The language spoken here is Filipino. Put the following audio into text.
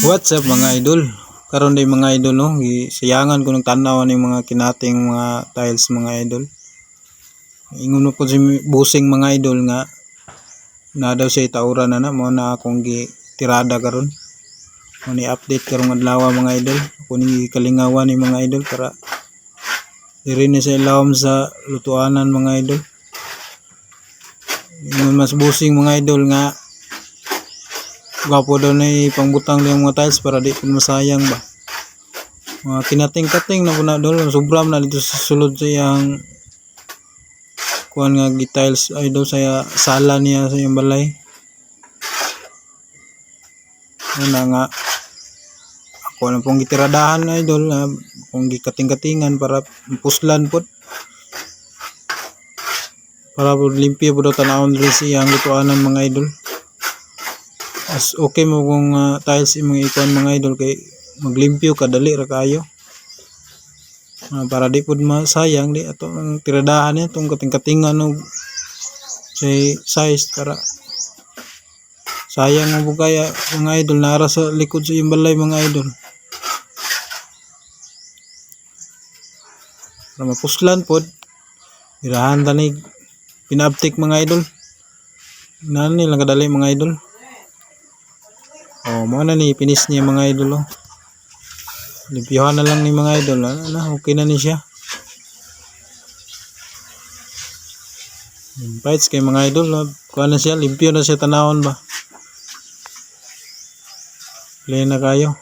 What's up mga idol? Karon day mga idol no, gisayangan ko ng tanaw ni mga kinating mga tiles mga idol. Ingon po si busing mga idol nga na daw siya taura na na mo na akong gi tirada karon. Mo ni update karong adlaw mga idol. Ni kalingawan ni mga idol para diri ni sa ilawom sa lutuanan mga idol. Ingon mas busing mga idol nga Gwapo daw na pangbutang ng mga tiles para di po masayang ba. Mga kinating-kating na po na doon. Sobram na dito sa sulod sa iyang kuhan nga gi-tiles ay daw sa sala niya sa iyang balay. Ano nga ako na pong gitiradahan na idol na kung gikating-katingan para puslan po para po limpyo po daw tanawon rin siyang lutuanan mga idol as okay mo kung ah, tiles imong ikuan mga idol kay maglimpyo ka dali ra kayo. Ah, para di pud masayang di ato ang tiradahan niya tong kating-katingan og say size para sayang mo kaya mga idol nara sa likod sa iyong balay mga idol. Para mapuslan pod irahan tani pinaptik mga idol. Nani lang kadali mga idol Oh, mo na ni finish niya mga idol oh. Limpyohan na lang ni mga idol. Ano na, okay na ni siya. Bites kay mga idol. Oh. Kuha na siya, limpyo na siya tanawon ba. Play na kayo.